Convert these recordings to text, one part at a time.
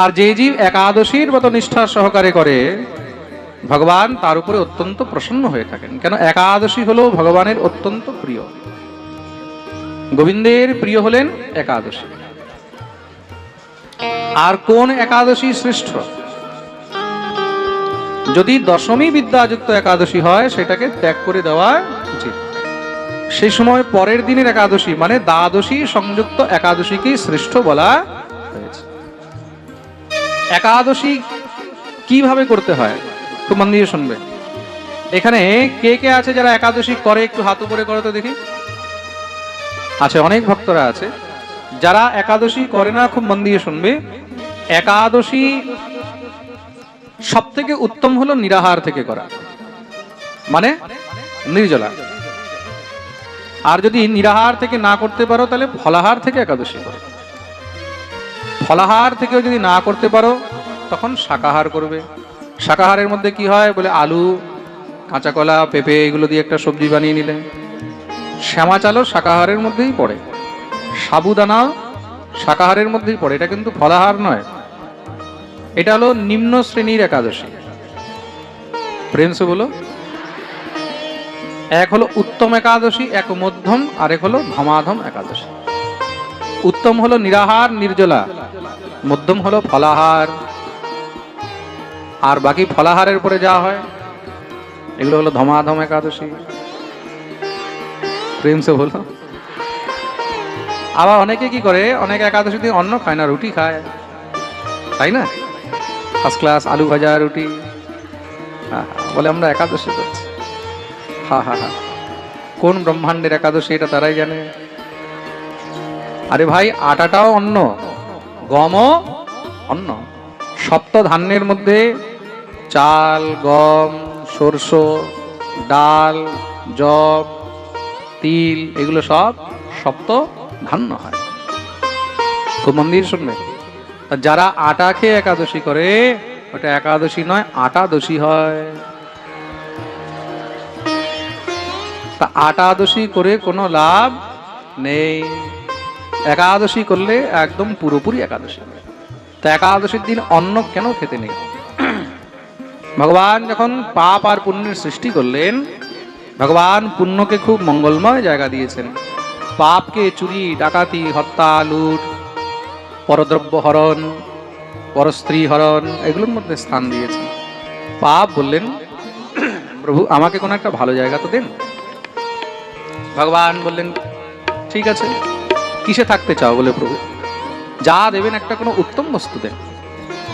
আর যে জীব একাদশীর মতো নিষ্ঠা সহকারে করে, ভগবান তার উপরে অত্যন্ত প্রসন্ন হয়ে থাকেন। কেন একাদশী হলো ভগবানের অত্যন্ত প্রিয়। গোবিন্দের প্রিয় হলেন একাদশী। আর কোন একাদশী শ্রেষ্ঠ? যদি দশমী বিদ্যাযুক্ত একাদশী হয়, সেটাকে ত্যাগ করে দেওয়া উচিত। সেই সময় পরের দিনের একাদশী মানে দ্বাদশী সংযুক্ত একাদশীকেই শ্রেষ্ঠ বলা একাদশী কীভাবে করতে হয়? খুব মন দিয়ে শুনবে। এখানে কে কে আছে যারা একাদশী করে? একটু হাত উপরে করে তো দেখি। আছে অনেক ভক্তরা আছে। যারা একাদশী করে না, খুব মন দিয়ে শুনবে। একাদশী সব থেকে উত্তম হলো নিরাহার থেকে করা। মানে নির্জলা। আর যদি নিরাহার থেকে না করতে পারো, তাহলে ফলাহার থেকে একাদশী করো। ফলাহার থেকেও যদি না করতে পারো, তখন শাকাহার করবে। শাকাহারের মধ্যে কি হয়? বলে আলু, কাঁচা কলা, পেঁপে এগুলো দিয়ে একটা সবজি বানিয়ে নিলে। শ্যামা চালও শাকাহারের মধ্যেই পড়ে। সাবুদানা শাকাহারের মধ্যেই পড়ে। এটা কিন্তু ফলাহার নয়। এটা হলো নিম্ন শ্রেণির একাদশী। প্রেমসে বলো, এক হলো উত্তম একাদশী, এক মধ্যম আর এক হলো ধমাধম একাদশী। উত্তম হলো নিরাহার, নির্জলা। মধ্যম হলো ফলাহার। আর বাকি ফলাহারের পরে যা হয়, এগুলো হলো ধমাধম একাদশী। প্রেমসে বলো আবার অনেকে কি করে, অনেকে একাদশী দিন অন্ন খায় না, রুটি খায়। তাই না? ফার্স্ট ক্লাস আলু ভাজা, রুটি। বলে আমরা একাদশী করছি। হা হা হা। কোন ব্রহ্মাণ্ডের একাদশী, এটা তারাই জানে। আরে ভাই, আটাটাও অন্ন। গমও অন্ন। সপ্ত ধান্যের মধ্যে চাল, গম, সরষ, ডাল জব তিল, এগুলো সব সপ্ত ধান্য হয়। খুব মন্দির শুনবে যারা আটা খেয়ে একাদশী করে, ওটা একাদশী নয় আটা দোষী হয়। তা আটাদশী করে কোনো লাভ নেই। একাদশী করলে একদম পুরোপুরি একাদশী। তা একাদশীর দিন অন্ন কেন খেতে নেই? ভগবান যখন পাপ আর পুণ্যের সৃষ্টি করলেন, ভগবান পুণ্যকে খুব মঙ্গলময় জায়গা দিয়েছেন। পাপকে চুরি, ডাকাতি, হত্যা, লুট, পরদ্রব্য হরণ, পরস্ত্রী হরণ, এগুলোর মধ্যে স্থান দিয়েছেন। পাপ বললেন, প্রভু, আমাকে কোনো একটা ভালো জায়গা তো দেন। ভগবান বললেন, ঠিক আছে। কিসে থাকতে চাও বলে প্রভু? যা দেবেন একটা কোনো উত্তম বস্তু দেন।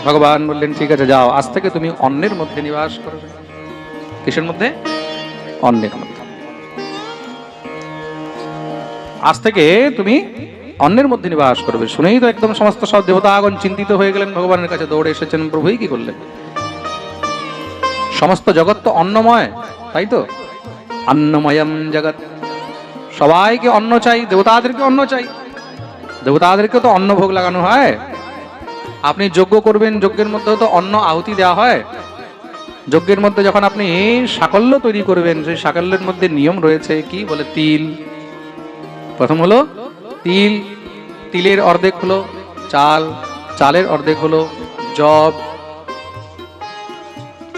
ভগবান বললেন, ঠিক আছে, যাও। আজ থেকে তুমি অন্যের মধ্যে নিবাস করবে কিসের মধ্যে? অন্যের মধ্যে। আজ থেকে তুমি অন্যের মধ্যে নিবাস করবে। শুনেই তো একদম সমস্ত সব দেবতা দেবতাগণ চিন্তিত হয়ে গেলেন। ভগবানের কাছে দৌড়ে এসেছেন প্রভুই কি করলেন? সমস্ত জগৎ তো অন্নময়, তাই তো? অন্নময়ম জগৎ। সবাইকে অন্ন চাই, দেবতাদেরকে অন্ন চাই। দেবতাদেরকে তো অন্ন ভোগ লাগানো হয়। আপনি যজ্ঞ করবেন, যজ্ঞের মধ্যে তো অন্ন আহুতি দেওয়া হয়। যজ্ঞের মধ্যে যখন আপনি সাকল্য তৈরি করবেন, সেই সাকল্যের মধ্যে নিয়ম রয়েছে কি? বলে তিল। প্রথম হলো তিল। তিলের অর্ধেক হলো চাল, চালের অর্ধেক হলো জব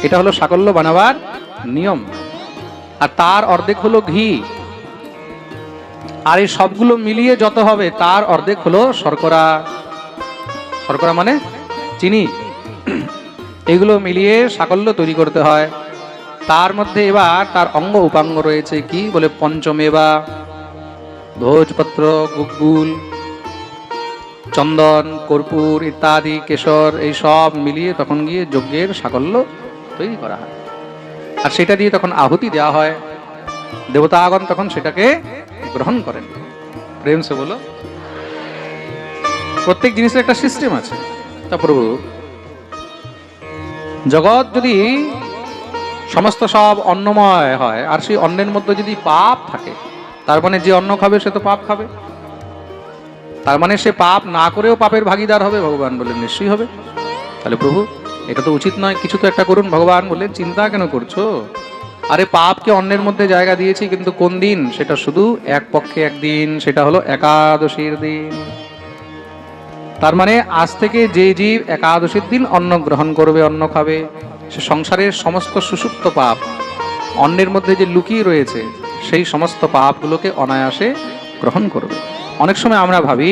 এটা হলো সাকল্য বানাবার নিয়ম। আর তার অর্ধেক হলো ঘি। আর এই সবগুলো মিলিয়ে যত হবে, তার অর্ধেক হলো শর্করা। শর্করা মানে চিনি। এগুলো মিলিয়ে সাকল্য তৈরি করতে হয়। তার মধ্যে এবার তার অঙ্গ উপাঙ্গ রয়েছে কি বলে পঞ্চমেবা ভোজপত্র গুগুল চন্দন, কর্পূর ইত্যাদি, কেশর, এই সব মিলিয়ে তখন গিয়ে যজ্ঞের সাকল্য তৈরি করা হয়। আর সেটা দিয়ে তখন আহুতি দেওয়া হয়। দেবতাগণ তখন সেটাকে গ্রহণ করেন। প্রেম সে বলো, প্রত্যেক জিনিসের একটা সিস্টেম আছে। তা প্রভু, জগৎ যদি সমস্ত সব অন্নময় হয়, আর সেই অন্নের মধ্যে যদি পাপ থাকে, তার মানে যে অন্ন খাবে সে তো পাপ খাবে। তার মানে সে পাপ না করেও পাপের ভাগিদার হবে, ভগবান বললেন নিশ্চয়ই হবে। তাহলে প্রভু, এটা তো উচিত নয়, কিছু তো একটা করুন, ভগবান বললেন, চিন্তা কেন করছ? আরে পাপকে অন্যের মধ্যে জায়গা দিয়েছি, কিন্তু কোন দিন? সেটা শুধু এক পক্ষে একদিন, সেটা হলো একাদশীর দিন। তার মানে আজ থেকে যে জীব একাদশীর দিন অন্ন গ্রহণ করবে, অন্ন খাবে, সে সংসারের সমস্ত সুষুপ্ত পাপ, অন্যের মধ্যে যে লুকিয়ে রয়েছে, সেই সমস্ত পাপগুলোকে অনায়াসে গ্রহণ করবে। অনেক সময় আমরা ভাবি,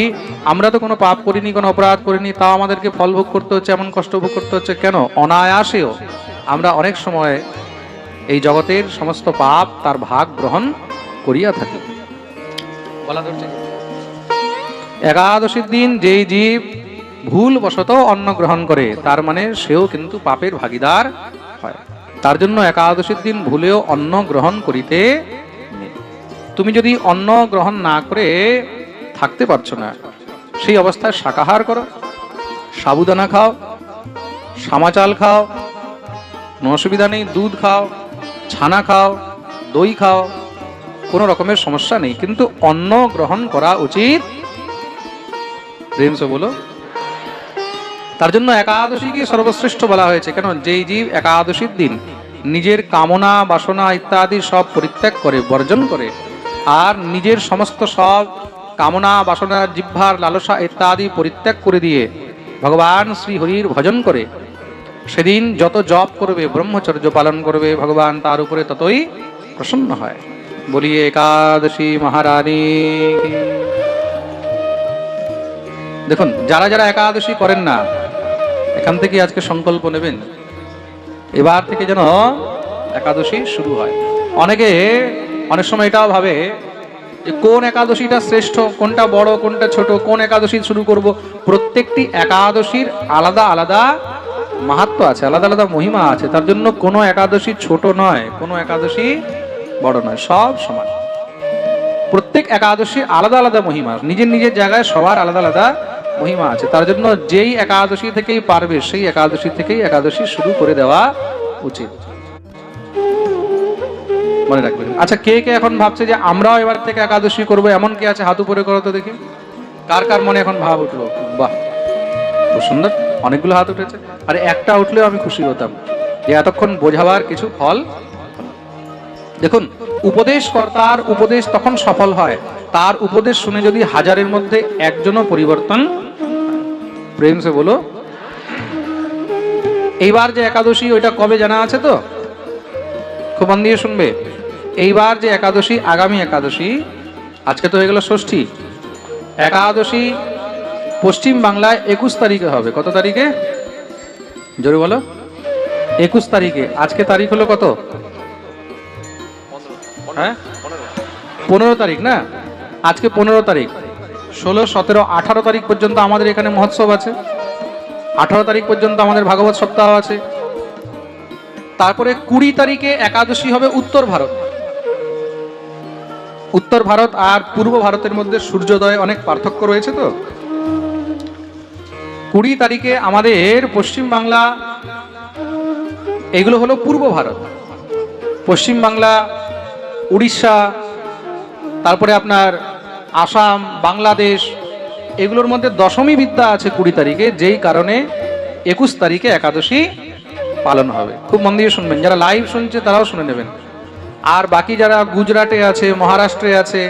আমরা তো কোনো পাপ করিনি, কোনো অপরাধ করিনি, তাও আমাদেরকে ফল ভোগ করতে হচ্ছে, এমন কষ্ট ভোগ করতে হচ্ছে, কেন? অনায়াসেও আমরা অনেক সময় এই জগতের সমস্ত পাপ তার ভাগ গ্রহণ করিয়া থাকে একাদশীর দিন যেই জীব ভুল বশত অন্ন গ্রহণ করে, তার মানে সেও কিন্তু পাপের ভাগিদার হয় তার জন্য একাদশীর দিন ভুলেও অন্ন গ্রহণ করিতে। তুমি যদি অন্ন গ্রহণ না করে থাকতে পারছ না, সেই অবস্থায় শাকাহার করো, সাবুদানা খাও, সামাচাল খাও, কোনো অসুবিধা নেই, দুধ খাও ছানা খাও, দই খাও, কোনো রকমের সমস্যা নেই, কিন্তু অন্ন গ্রহণ করা উচিত। বলো। তার জন্য একাদশীকে সর্বশ্রেষ্ঠ বলা হয়েছে, কেন? যেই জীব একাদশীর দিন নিজের কামনা, বাসনা ইত্যাদি সব পরিত্যাগ করে, বর্জন করে, আর নিজের সমস্ত সব কামনা, বাসনা, জিহ্বার, লালসা ইত্যাদি পরিত্যাগ করে দিয়ে ভগবান শ্রী হরির ভজন করে সেদিন যত জপ করবে, ব্রহ্মচর্য পালন করবে ভগবান, তার উপরে ততই প্রসন্ন হয়। বলি একাদশী মহারানী। দেখুন, যারা যারা একাদশী করেন না, এখান থেকে আজকে সংকল্প নেবেন। এবার থেকে যেন একাদশী শুরু হয়। অনেকে অনেক সময় এটাও ভাবে যে কোন একাদশীটা শ্রেষ্ঠ, কোনটা বড়, কোনটা ছোট, কোন একাদশী শুরু করব? প্রত্যেকটি একাদশীর আলাদা আলাদা মাহাত্ম আছে, আলাদা আলাদা মহিমা আছে, তার জন্য কোনো একাদশী ছোট নয়, কোনো একাদশী বড় নয়, সব সমান। প্রত্যেক একাদশী আলাদা আলাদা মহিমা, নিজের নিজের জায়গায় সবার আলাদা আলাদা মহিমা আছে, তার জন্য যেই একাদশী থেকেই পারবে, সেই একাদশী থেকেই একাদশী শুরু করে দেওয়া উচিত। মনে রাখবেন। আচ্ছা কে কে এখন ভাবছে যে আমরাও এবার থেকে একাদশী করব, এমন কে আছে হাত উপরে করো তো দেখি। কার কার মনে এখন ভাব উঠল? বাহ, খুব সুন্দর। অনেকগুলো হাত উঠেছে। আর একটা উঠলেও আমি খুশি হতাম। যে এতক্ষণ বোঝাবার কিছু ফল? দেখুন উপদেশ কর্তার উপদেশ তখন সফল হয়। তার উপদেশ শুনে যদি হাজারের মধ্যে একজনও পরিবর্তন প্রেম সে বলো, এইবার যে একাদশী, ওইটা কবে জানা আছে তো? খুব মন দিয়ে শুনবে। এইবার যে একাদশী, আগামী একাদশী, আজকে তো হয়ে গেল ষষ্ঠী। একাদশী পশ্চিম বাংলায় একুশ তারিখে হবে। কত তারিখে? জোরে বলো। একুশ তারিখে। আজকে তারিখ হলো কত? হ্যাঁ? পনেরো তারিখ না? আজকে পনেরো তারিখ। ষোলো, সতেরো, আঠারো তারিখ পর্যন্ত আমাদের এখানে মহোৎসব আছে। আঠারো তারিখ পর্যন্ত আমাদের ভাগবত সপ্তাহ আছে। তারপরে কুড়ি তারিখে একাদশী হবে উত্তর ভারত। উত্তর ভারত আর পূর্ব ভারতের মধ্যে সূর্যোদয় অনেক পার্থক্য রয়েছে তো? কুড়ি তারিখে আমাদের পশ্চিম বাংলা এগুলো হলো পূর্ব ভারত। পশ্চিম বাংলা উড়িষ্যা, তারপরে আপনার আসাম, বাংলাদেশ, এগুলোর মধ্যে দশমী বিদ্যা আছে কুড়ি তারিখে, যেই কারণে একুশ তারিখে একাদশী পালন হবে। খুব মন দিয়ে শুনবেন, যারা লাইভ শুনছে তারাও শুনে নেবেন। আর বাকি যারা গুজরাটে আছে, মহারাষ্ট্রে আছে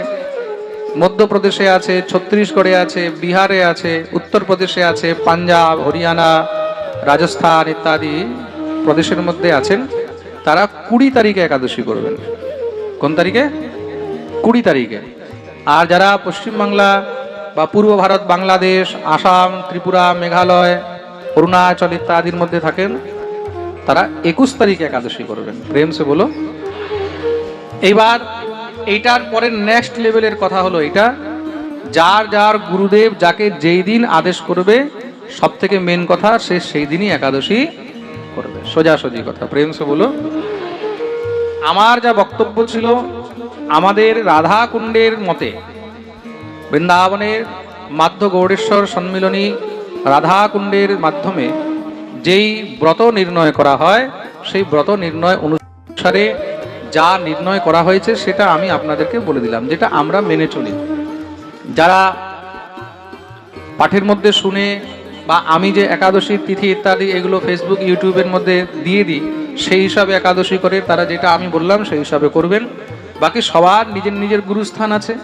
মধ্যপ্রদেশে আছে, ছত্তিশগড়ে আছে, বিহারে আছে, উত্তরপ্রদেশে আছে, পাঞ্জাব, হরিয়ানা, রাজস্থান ইত্যাদি প্রদেশের মধ্যে আছেন। তারা কুড়ি তারিখে একাদশী করবেন। কোন তারিখে? কুড়ি তারিখে। আর যারা পশ্চিমবাংলা বা পূর্ব ভারত, বাংলাদেশ, আসাম, ত্রিপুরা, মেঘালয়, অরুণাচল ইত্যাদির মধ্যে থাকেন, তারা একুশ তারিখে একাদশী করবেন। প্রেমসে বলো। এইবার এইটার পরে নেক্সট লেভেলের কথা হলো এটা। যার যার গুরুদেব যাকে যেই দিন আদেশ করবে সব থেকে মেন কথা সে সেই দিনই একাদশী করবে। সোজাসুজি কথা, প্রেম সে বলো। আমার যা বক্তব্য ছিল, আমাদের রাধা কুণ্ডের মতে বৃন্দাবনের মাধ্য গৌড়েশ্বর সম্মিলনী রাধা কুণ্ডের মাধ্যমে যেই ব্রত নির্ণয় করা হয়, সেই ব্রত নির্ণয় অনুসারে যা নির্ণয় করা হয়েছে সেটা আমি আপনাদেরকে বলে দিলাম, যেটা আমরা মেনে চলি। যারা পাঠের মধ্যে শুনে বা আমি যে একাদশীর তিথি ইত্যাদি এগুলো ফেসবুক ইউটিউবের মধ্যে দিয়ে দিই, সেই হিসাবে একাদশী করে তারা যেটা আমি বললাম সেই হিসাবে করবেন। বাকি সবার নিজের নিজের গুরুস্থান আছে।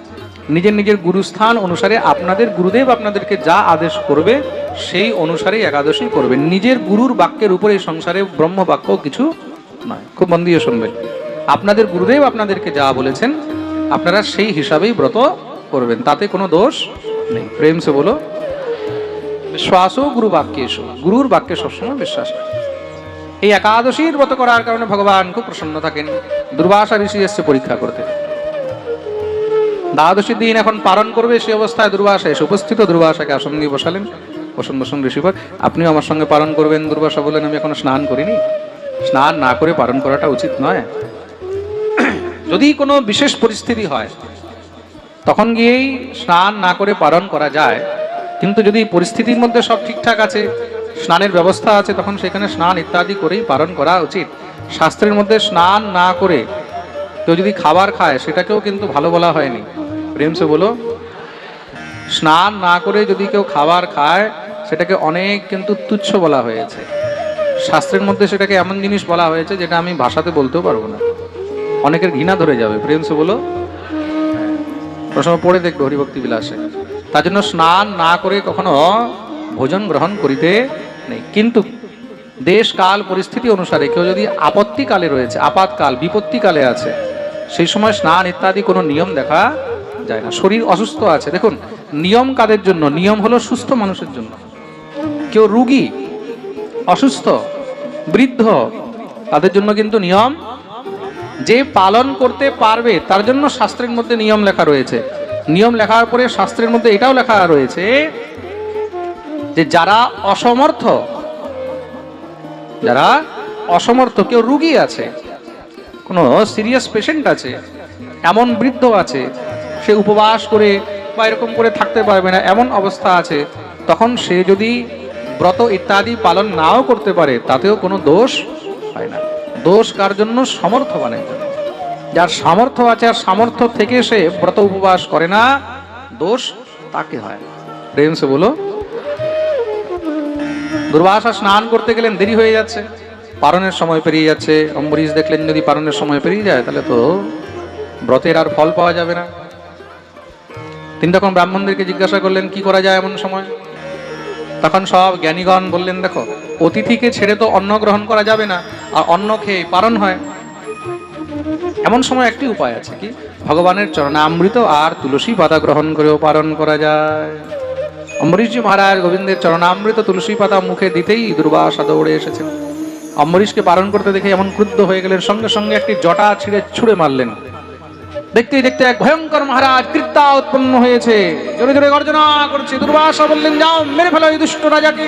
নিজের নিজের গুরুস্থান অনুসারে আপনাদের গুরুদেব আপনাদেরকে যা আদেশ করবে সেই অনুসারে একাদশী করবেন। নিজের গুরুর বাক্যের উপরে সংসারে ব্রহ্ম বাক্য কিছু নয়। খুব মন দিয়ে শুনবেন। আপনাদের গুরুদেব আপনাদেরকে যা বলেছেন, আপনারা সেই হিসাবেই ব্রত করবেন, তাতে কোনো দোষ নেই। প্রেম সে বলো, বিশ্বাসও গুরু বাক্যে এসো গুরুর বাক্যে সবসময় বিশ্বাস এই একাদশীর ব্রত করার কারণে ভগবান খুব প্রসন্ন থাকেন, দুর্বাসা ঋষি এসছে পরীক্ষা করতে। দ্বাদশীর দিন এখন পালন করবে সেই অবস্থায় দুর্বাসা, এসে উপস্থিত দুর্বাসাকে দিয়ে বসালেন। বসুন বসুন ঋষিপর আপনিও আমার সঙ্গে পালন করবেন, দুর্বাসা বলেন আমি এখনও স্নান করিনি। স্নান না করে পালন করাটা উচিত নয়। যদি কোনো বিশেষ পরিস্থিতি হয়, তখন গিয়েই স্নান না করে পালন করা যায়। কিন্তু যদি পরিস্থিতির মধ্যে সব ঠিকঠাক আছে, স্নানের ব্যবস্থা আছে, তখন সেখানে স্নান ইত্যাদি করেই পালন করা উচিত। শাস্ত্রের মধ্যে স্নান না করে কেউ যদি খাবার খায়, সেটাকেও কিন্তু ভালো বলা হয়নি। প্রেমসে বলো, স্নান না করে যদি কেউ খাবার খায়, সেটাকে অনেক কিন্তু তুচ্ছ বলা হয়েছে। শাস্ত্রের মধ্যে সেটাকে এমন জিনিস বলা হয়েছে, যেটা আমি ভাষাতে বলতেও পারব না। অনেকের ঘৃণা ধরে যাবে। প্রেমসে বলো। প্রশ্ন পড়ে দেখবে হরিভক্তি বিলাসে। তার জন্য স্নান না করে কখনো ভোজন গ্রহণ করিতে নেই। কিন্তু দেশ কাল পরিস্থিতি অনুসারে কেউ যদি আপত্তিকালে রয়েছে, আপাতকাল, বিপত্তিকালে আছে, সেই সময় স্নান ইত্যাদি কোনো নিয়ম দেখা যায় না। শরীর অসুস্থ আছে। দেখুন, নিয়ম কাদের জন্য? নিয়ম হলো সুস্থ মানুষের জন্য। কেউ রুগী, অসুস্থ, বৃদ্ধ, তাদের জন্য কিন্তু নিয়ম যে পালন করতে পারবে, তার জন্য শাস্ত্রের মধ্যে নিয়ম লেখা রয়েছে। নিয়ম লেখার পরে শাস্ত্রের মধ্যে এটাও লেখা রয়েছে যে যারা অসমর্থ যারা অসমর্থ, কেউ রুগী আছে, কোনো সিরিয়াস পেশেন্ট আছে, এমন বৃদ্ধ আছে, সে উপবাস করে বা এরকম করে থাকতে পারবে না, এমন অবস্থা আছে, তখন সে যদি ব্রত ইত্যাদি পালন নাও করতে পারে, তাতেও কোনো দোষ হয় না। দোষ কার জন্য? সমর্থবানের জন্য যার সামর্থ্য আছে, আর সামর্থ্য থেকে সে ব্রত উপবাস করে না, দোষ তাকে হয় প্রেম বলো, দুর্বাসা স্নান করতে গেলেন, দেরি হয়ে যাচ্ছে। পারণের সময় পেরিয়ে যাচ্ছে। অম্বরীশ দেখলেন, যদি পারণের সময় পেরিয়ে যায়, তাহলে তো ব্রতের আর ফল পাওয়া যাবে না। তিনি তখন ব্রাহ্মণদেরকে জিজ্ঞাসা করলেন, কি করা যায় এমন সময়? তখন সব জ্ঞানীগণ বললেন, দেখো, অতিথিকে ছেড়ে তো অন্ন গ্রহণ করা যাবে না, আর অন্ন খেয়ে পারণ হয়। এমন সময় একটি উপায় আছে কি? ভগবানের চরণামৃত আর তুলসী পাতা গ্রহণ করেও পালন করা যায়। অম্বরীশজি মহারাজ গোবিন্দের চরণামৃত তুলসী পাতা মুখে দিতেই দুর্বাসা দৌড়ে এসেছেন। অম্বরীশকে পালন করতে দেখে এমন ক্রুদ্ধ হয়ে গেলেন, সঙ্গে সঙ্গে একটি জটা ছিঁড়ে ছুঁড়ে মারলেন। দেখতেই দেখতে এক ভয়ঙ্কর মহারাজ কৃত্যা উৎপন্ন হয়েছে। জোরে জোরে গর্জনা করছে। দুর্বাসা বললেন, যাও, মেরে ফেলো এই দুষ্ট রাজাকে।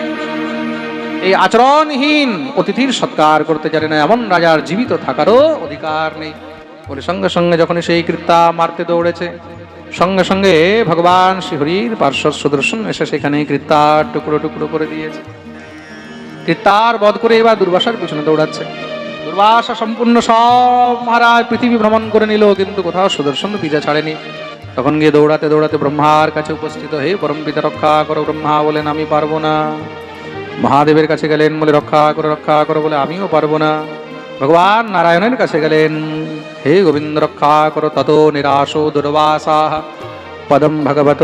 এই আচরণহীন অতিথির সৎকার করতে জানে না এমন রাজার জীবিত থাকারও অধিকার নেই। বলে সঙ্গে সঙ্গে যখন সেই কৃত্যা মারতে দৌড়েছে, সঙ্গে সঙ্গে ভগবান শ্রীহরির পার্শ্বদ সুদর্শন এসে সেখানে কৃত্তার টুকরো টুকরো করে দিয়েছে। কৃত্তার বধ করে এবার দুর্বাসার পিছনে দৌড়াচ্ছে। দুর্বাসা সম্পূর্ণ সব মহারাজ পৃথিবী ভ্রমণ করে নিল, কিন্তু কোথাও সুদর্শন পিজা ছাড়েনি। তখন গিয়ে দৌড়াতে দৌড়াতে ব্রহ্মার কাছে উপস্থিত হয়ে, পরম পিতা, রক্ষা করো ব্রহ্মা, বলেন, আমি পারব না। মহাদেবের কাছে গেলেন বলে, রক্ষা করো রক্ষা করো, বলে, আমিও পারব না। ভগবান নারায়ণের কাছে গেলেন, হে গোবিন্দ, রক্ষা করো, তত নিরাশো দুর্বাসা। পদম ভগবত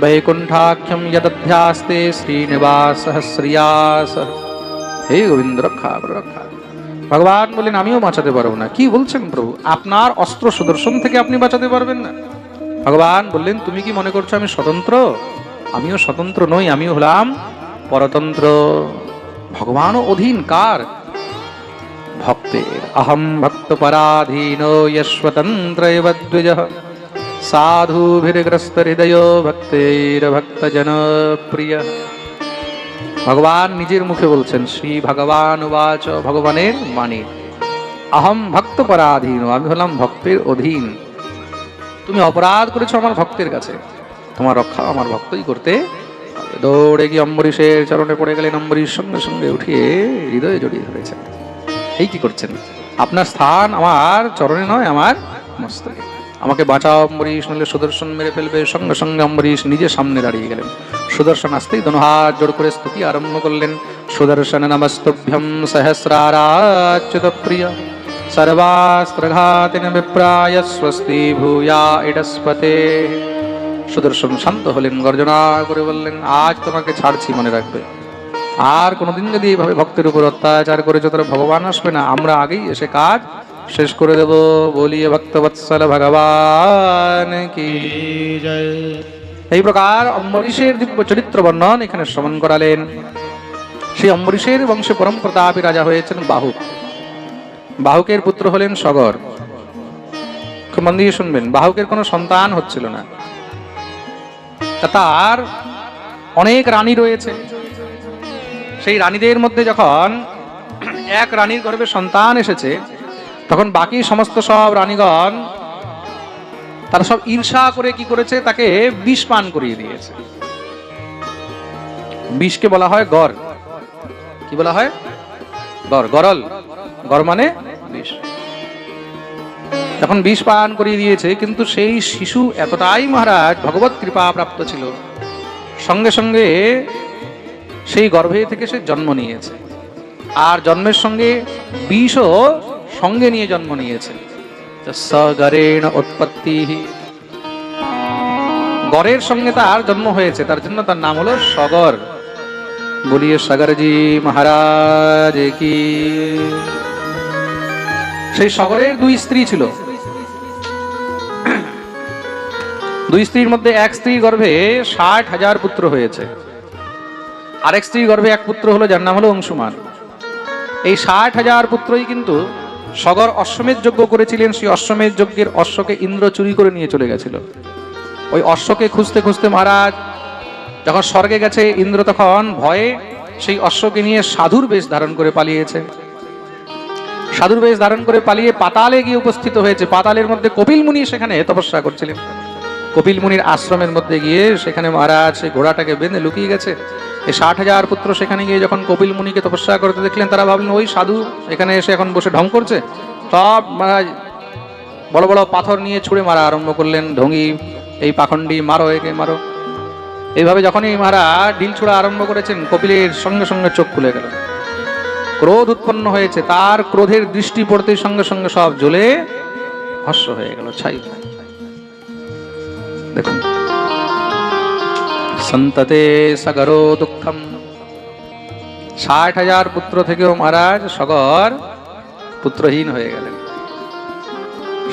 বৈকুণ্ঠাখ্যম যদভ্যাস্তে শ্রীনিবাস শ্রিয়াস হে গোবিন্দ, রক্ষা রক্ষা। ভগবান বলেন আমিও বাঁচাতে পারব না। কি বলছেন প্রভু? আপনার অস্ত্র সুদর্শন থেকে আপনি বাঁচাতে পারবেন না। ভগবান বললেন, তুমি কি মনে করছ আমি স্বতন্ত্র? আমিও স্বতন্ত্র নই, আমিও হলাম পরতন্ত্র। ভগবানও অধীন কার? ভক্তের অহম ভক্ত পরাধীন যশ্বতন্ত্র এব দ্বিজ সাধুভির্গ্রস্ত হৃদয় ভক্তের ভক্ত প্রিয় ভগবান নিজের মুখে বলছেন, শ্রী ভগবান উবাচ, ভগবানের বাণী। আহম ভক্ত পরাধীন আমি হলাম ভক্তের অধীন। তুমি অপরাধ করেছ আমার ভক্তের কাছে। তোমার রক্ষা আমার ভক্তই করতে দৌড়ে গিয়ে অম্বরীশের চরণে পড়ে গেলেন, অম্বরীশ সঙ্গে সঙ্গে উঠিয়ে হৃদয়ে জড়িয়ে ধরেছেন। এই কি করছেন? আপনার স্থান আমার চরণে নয়, আমার মস্তকে। আমাকে বাঁচাও, অম্বরীশ নলে সুদর্শন মেরে ফেলবে। সঙ্গে সঙ্গে অম্বরীশ নিজে সামনে দাঁড়িয়ে গেলেন। সুদর্শন আসতেই হাত জোর করে স্তুতি আরম্ভ করলেন। সুদর্শন নমস্তভ্যম সহস্রারাচ্যুত প্রিয় সর্বাস্ত্রঘাতিন বিপ্রায় স্বস্তি ভূয়া ইডস্পতে। সুদর্শন শান্ত হলেন, গর্জনা করে বললেন, আজ তোমাকে ছাড়ছি মনে রাখবে। আর কোনোদিন যদি এইভাবে ভক্তের উপর অত্যাচার করেছ, তাহলে ভগবান আসবে না। আমরা আগেই এসে কাজ শেষ করে দেব, বলিয়ে ভক্তবৎসল ভগবান কি। এই প্রকার অম্বরীশের দিব্য চরিত্র বর্ণন এখানে শ্রবণ করালেন। সেই অম্বরীশের বংশে পরম প্রতাপী রাজা হয়েছেন বাহুক বাহুকের পুত্র হলেন সগর। খুব মন দিয়ে শুনবেন, বাহুকের কোনো সন্তান হচ্ছিল না। তার অনেক রানী রয়েছে। সেই রানীদের মধ্যে যখন এক রানীর গর্ভে সন্তান এসেছে তখন বাকি সমস্ত সব রানীগণ তারা সব ঈর্ষা করে কি করেছে? তাকে বিষ পান করিয়ে দিয়েছে। বিষকে বলা হয় গড়। কি বলা হয়? গড়। গরল। গড় মানে বিষ। তখন বিষ পান করিয়ে দিয়েছে, কিন্তু সেই শিশু এতটাই মহারাজ, ভগবত কৃপা প্রাপ্ত ছিল। সঙ্গে সঙ্গে সেই গর্ভে থেকে সে জন্ম নিয়েছে। আর জন্মের সঙ্গে বিষও সঙ্গে নিয়ে জন্ম নিয়েছে। সগরেণ উৎপত্তি। গড়ের সঙ্গে তার জন্ম হয়েছে, তার জন্য তার নাম হলো সগর। বলিয়ে সাগরজি মহারাজ কি? সেই সগরের দুই স্ত্রী ছিল। দুই স্ত্রীর মধ্যে এক স্ত্রীর গর্ভে ষাট হাজার পুত্র হয়েছে। আরেক স্ত্রীর গর্ভে এক পুত্র হলো, যার নাম হলো অংশুমান। এই ষাট হাজার পুত্রই কিন্তু সগর অশ্বমেধ যজ্ঞ করেছিলেন, সেই অশ্বমেধ যজ্ঞের অশ্বকে ইন্দ্র চুরি করে নিয়ে চলে গেছিল। ওই অশ্বকে খুঁজতে খুঁজতে মহারাজ, যখন স্বর্গে গেছে, ইন্দ্র তখন ভয়ে সেই অশ্বকে নিয়ে সাধুর বেশ ধারণ করে পালিয়েছে। সাধুর বেশ ধারণ করে পালিয়ে পাতালে গিয়ে উপস্থিত হয়েছে। পাতালের মধ্যে কপিল মুনি সেখানে তপস্যা করছিলেন। কপিল মুনির আশ্রমের মধ্যে গিয়ে সেখানে মহারাজ সেই ঘোড়াটাকে বেঁধে লুকিয়ে গেছে। এই ষাট হাজার পুত্র সেখানে গিয়ে যখন কপিল মুনিকে তপস্যা করতে দেখলেন, তারা ভাবলেন, ওই সাধু এখানে এসে এখন বসে ঢং করছে? সব মহারাজ বড় বড় পাথর নিয়ে ছুঁড়ে মারা আরম্ভ করলেন, ঢঙ্গি, এই পাখণ্ডি মারো, একে মারো। এইভাবে যখনই মহারাজ ডিল ছোড়া আরম্ভ করেছেন, কপিলের সঙ্গে সঙ্গে চোখ খুলে গেল। ক্রোধ উৎপন্ন হয়েছে, তার ক্রোধের দৃষ্টি পড়তে সঙ্গে সঙ্গে সব জ্বলে ভস্য হয়ে গেল, ছাই। দেখুন সন্ততে সগরো দুঃখম। ষাট হাজার পুত্র থেকেও মহারাজ সগর পুত্রহীন হয়ে গেলেন।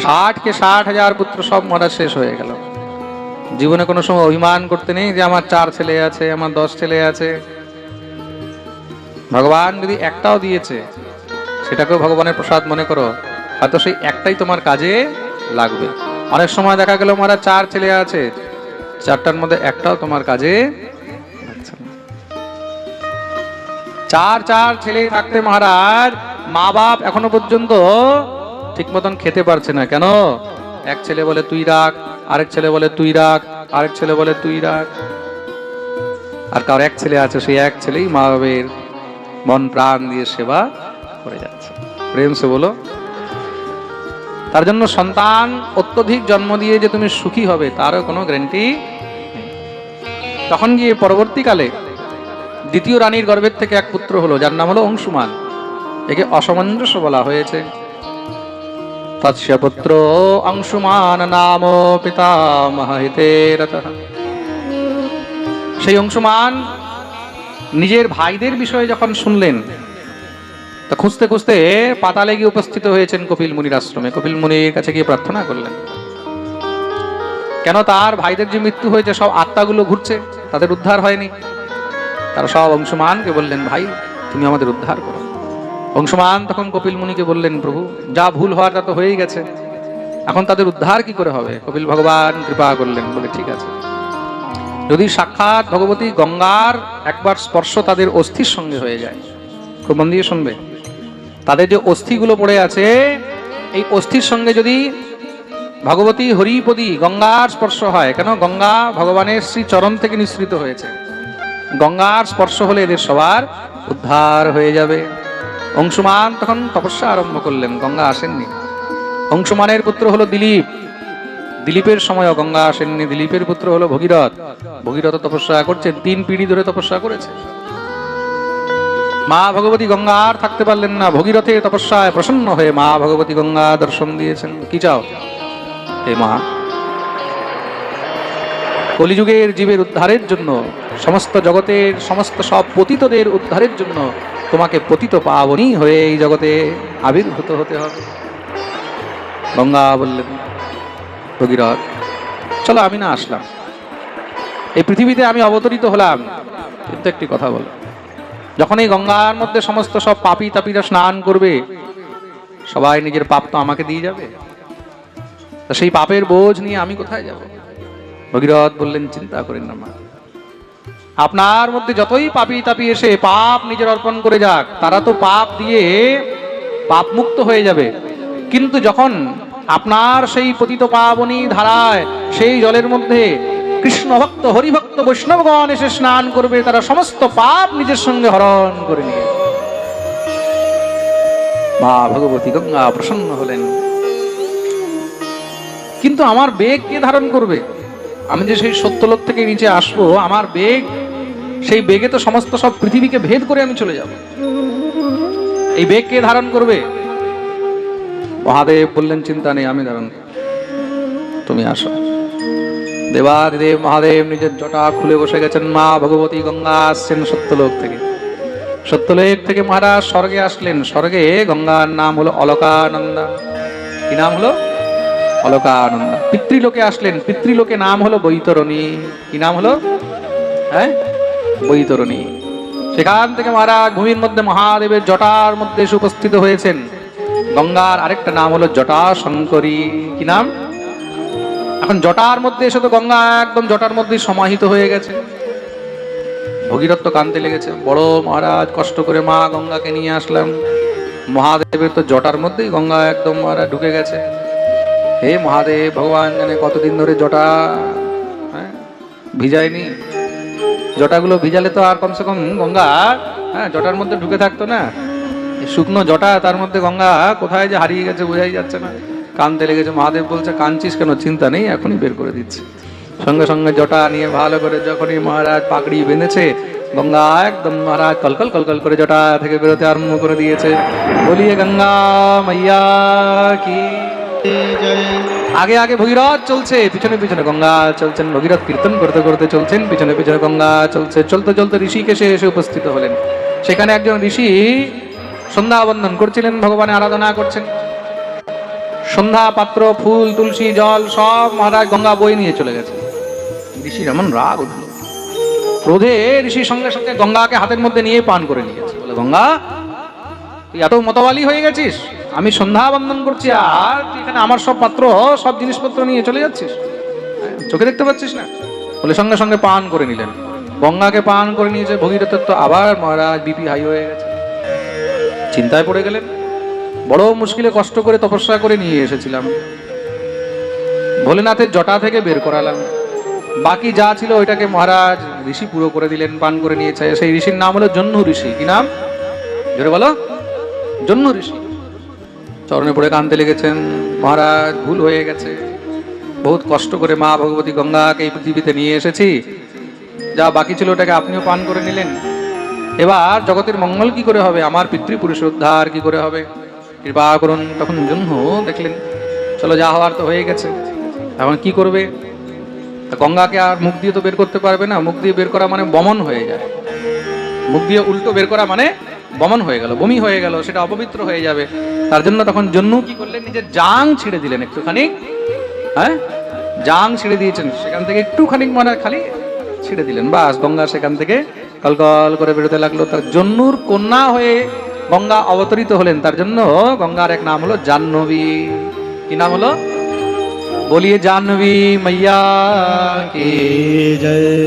ষাট কে ষাট হাজার পুত্র সব মহারাজ শেষ হয়ে গেল। জীবনে কোনো সময় অভিমান করতে নেই যে আমার চার ছেলে আছে, আমার দশ ছেলে আছে। ভগবান যদি একটাও দিয়েছে, সেটাকেও ভগবানের প্রসাদ মনে করো, হয়তো সেই একটাই তোমার কাজে লাগবে। অনেক সময় দেখা গেল মহারাজ চার ছেলে আছে চারটার মধ্যে একটাও তোমার কাজে চার চার ছেলে থাকতে মহারাজ। মা বাপ এখনও পর্যন্ত ঠিক মতন খেতে পারছে না। কেন? এক ছেলে বলে তুই রাখ, আরেক ছেলে বলে তুই রাখ, আরেক ছেলে বলে তুই রাখ। আর কার এক ছেলে আছে, সেই এক ছেলেই মা বাবের মন প্রাণ দিয়ে সেবা করে যাচ্ছে। প্রেম সে বলো তার জন্য সন্তান অত্যধিক জন্ম দিয়ে যে তুমি সুখী হবে তারও কোনো গ্যারেন্টি তখন গিয়ে পরবর্তীকালে দ্বিতীয় রানীর গর্ভের থেকে এক পুত্র হলো, যার নাম হলো অংশুমান। একে অসামঞ্জস্য বলা হয়েছে। তৎস্য পুত্র অংশুমান নাম পিতামহিতে রতঃ। সেই অংশুমান নিজের ভাইদের বিষয়ে যখন শুনলেন তা খুঁজতে খুঁজতে পাতালে গিয়ে উপস্থিত হয়েছেন কপিল মুনির আশ্রমে। কপিল মুনির কাছে গিয়ে প্রার্থনা করলেন। কেন তার ভাইদের যে মৃত্যু হয়েছে, সব আত্মাগুলো ঘুরছে, তাদের উদ্ধার হয়নি। তারা সব অংশমানকে বললেন, ভাই, তুমি আমাদের উদ্ধার করো। অংশমান তখন কপিল মুনিকে বললেন, প্রভু, যা ভুল হওয়ার তা তো হয়েই গেছে। এখন তাদের উদ্ধার কি করে হবে? কপিল ভগবান কৃপা করলেন বলে ঠিক আছে। যদি সাক্ষাৎ ভগবতী গঙ্গার একবার স্পর্শ তাদের অস্থির সঙ্গে হয়ে যায়, খুব মন দিয়ে শুনবে। তাদের যে অস্থিগুলো পড়ে আছে, এই অস্থির সঙ্গে যদি ভগবতী হরিপদী গঙ্গার স্পর্শ হয়, কেন? গঙ্গা ভগবানের শ্রী চরণ থেকে নিঃসৃত হয়েছে। গঙ্গার স্পর্শ হলে এদের সবার উদ্ধার হয়ে যাবে। অংশুমান তখন তপস্যা আরম্ভ করলেন, গঙ্গা আসেননি। অংশুমানের পুত্র হলো দিলীপ। দিলীপের সময়ও গঙ্গা আসেননি। দিলীপের পুত্র হলো ভগীরথ। ভগীরথ তপস্যা করছেন তিন পিঢ়ি ধরে তপস্যা করেছে। মা ভগবতী গঙ্গা আর থাকতে পারলেন না। ভগীরথে তপস্যায় প্রসন্ন হয়ে মা ভগবতী গঙ্গা দর্শন দিয়েছেন। কি চাও? হে মা। কলিযুগের জীবের উদ্ধারের জন্য, সমস্ত জগতের, সমস্ত সব পতিতদের উদ্ধারের জন্য তোমাকে পতিত পাবনী হয়ে এই জগতে আবির্ভূত হতে হবে। গঙ্গা বললেন, ভগীরথ, চলো আমি না আসলাম। এই পৃথিবীতে আমি অবতরিত হলাম। কিন্তু একটি কথা বলো। যখন এই গঙ্গার মধ্যে সমস্ত সব পাপি তাপিরা স্নান করবে, সবাই নিজের পাপ তো আমাকে দিয়ে যাবে। সেই পাপের বোঝ নিয়ে আমি কোথায় যাব? ভগীরথ বললেন, চিন্তা করেন না মা। আপনার মধ্যে যতই পাপি তাপি এসে পাপ নিজের অর্পণ করে যাক, তারা তো পাপ দিয়ে পাপ মুক্ত হয়ে যাবে। কিন্তু যখন আপনার সেই পতিত পাবনী ধারায় সেই জলের মধ্যে কৃষ্ণ ভক্ত হরিভক্ত, বৈষ্ণবগণ এসে স্নান করবে, তারা সমস্ত পাপ নিজের সঙ্গে হরণ করে নিয়ে। মা ভগবতী গঙ্গা প্রসন্ন হলেন। কিন্তু আমার বেগ কে ধারণ করবে? আমি যে সেই সত্যলোক থেকে নিচে আসব, আমার বেগ, সেই বেগে তো সমস্ত সব পৃথিবীকে ভেদ করে আমি চলে যাব। এই বেগ কে ধারণ করবে? মহাদেব বললেন, চিন্তা নেই, আমি ধারণ তুমি আসো। দেবাদিদেব মহাদেব নিজের জটা খুলে বসে গেছেন মা ভগবতী গঙ্গা আসছেন সত্যলোক থেকে। সত্যলোক থেকে মহারাজ স্বর্গে আসলেন। স্বর্গে গঙ্গার নাম হলো অলকানন্দা। কি নাম হলো? অলকানন্দা। পিতৃলোকে আসলেন। পিতৃলোকে নাম হলো বৈতরণী। কি নাম হলো? হ্যাঁ? বৈতরণী। সেখান থেকে মহারাজ ভূমির মধ্যে মহাদেবের জটার মধ্যে এসে উপস্থিত হয়েছেন। গঙ্গার আরেকটা নাম হলো জটা শঙ্করী কি নাম? এখন জটার মধ্যে এসে তো গঙ্গা একদম জটার মধ্যে সমাহিত হয়ে গেছে। ভগীরথ তো কানতে লেগেছে। বড় মহারাজ কষ্ট করে মা গঙ্গাকে নিয়ে আসলাম। মহাদেবের তো জটার মধ্যেই গঙ্গা একদম মহারাজ ঢুকে গেছে। হে মহাদেব ভগবান জানে কতদিন ধরে জটা হ্যাঁ, ভিজায়নি। জটাগুলো ভিজালে তো আর কমসে কম গঙ্গা হ্যাঁ জটার মধ্যে ঢুকে থাকতো না। শুকনো জটা তার মধ্যে গঙ্গা কোথায় যে হারিয়ে গেছে বোঝাই যাচ্ছে না। কানতে লেগেছে। মহাদেব বলছে, কাঁদছিস কেন? চিন্তা নেই, এখনই বের করে দিচ্ছি। সঙ্গে সঙ্গে জটা নিয়ে ভালো করে যখনই মহারাজ পাকড়ি বেঁধেছে, গঙ্গা একদম মহারাজ কলকল কলকল করে জটা থেকে বেরোতে আরম্ভ করে দিয়েছে। বলিয়ে, গঙ্গা মাইয়া কি? আগে আগে ভগীরথ চলছে, পিছনে পিছনে গঙ্গা চলছেন, ভগীরথ কীর্তন করতে করতে চলছেন, পিছনে পিছনে গঙ্গা চলছে, চলতে চলতে ঋষিকেশে এসে উপস্থিত হলেন। সেখানে একজন ঋষি সন্ধ্যা বন্দন করছিলেন, ভগবানের আরাধনা করছেন। সন্ধ্যা পাত্র ফুল তুলসী জল সব মহারাজ গঙ্গা বই নিয়ে চলে গেছে। ঋষির এমন রাগ উঠল। ক্রোধে ঋষি সঙ্গে সঙ্গে গঙ্গাকে হাতের মধ্যে নিয়ে পান করে নিয়েছে বলে গঙ্গা তুই এত মতবালি হয়ে গেছিস? আমি সন্ধ্যা বন্দন করছি আর তুই এখানে আমার সব পাত্র সব জিনিসপত্র নিয়ে চলে যাচ্ছিস? চোখে দেখতে পাচ্ছিস না? বলে সঙ্গে সঙ্গে পান করে নিলেন। গঙ্গাকে পান করে নিয়েছে ভগীরথের তো আবার মহারাজ বিপি হাই হয়ে গেছে। চিন্তায় পড়ে গেলেন। বড় মুশকিলে কষ্ট করে তপস্যা করে নিয়ে এসেছিলাম। ভোলেনাথের জটা থেকে বের করালাম। বাকি যা ছিল ওইটাকে মহারাজ ঋষি পুরো করে দিলেন, পান করে নিয়েছে। সেই ঋষির নাম হলো জন্নু ঋষি। কি নাম? জোরে বলো। জন্য ঋষি। চরণে পড়ে কানতে লেগেছেন। মহারাজ, ভুল হয়ে গেছে। বহুত কষ্ট করে মা ভগবতী গঙ্গাকে এই পৃথিবীতে নিয়ে এসেছি। যা বাকি ছিল ওটাকে আপনিও পান করে নিলেন। এবার জগতের মঙ্গল কি করে হবে? আমার পিতৃপুরুষ উদ্ধার কি করে হবে? কৃপা করুন, তখন জন্য দেখলেন, চলো যা হওয়ার তো হয়ে গেছে। এখন কি করবে? গঙ্গাকে আর মুখ দিয়ে তো বের করতে পারবে না। মুখ দিয়ে বের করা মানে বমন হয়ে যায়। মুখ দিয়ে উল্টো বের করা মানে বমন হয়ে গেল, বমি হয়ে গেল, সেটা অপবিত্র হয়ে যাবে। তার জন্য তখন জন্য কি করলেন? নিজের জাং ছিঁড়ে দিলেন একটুখানি। হ্যাঁ? জাং ছিঁড়ে দিয়েছেন, সেখান থেকে একটুখানি মানে খালি ছিঁড়ে দিলেন। বাস, গঙ্গা সেখান থেকে কলকল করে বেরোতে লাগল। তার জন্নুর কন্যা হয়ে গঙ্গা অবতরিত হলেন, তার জন্য গঙ্গার এক নাম হলো জাহ্নবী। কি নাম হলো? বলিয়ে জাহ্নবী মাইয়া কে? জয়?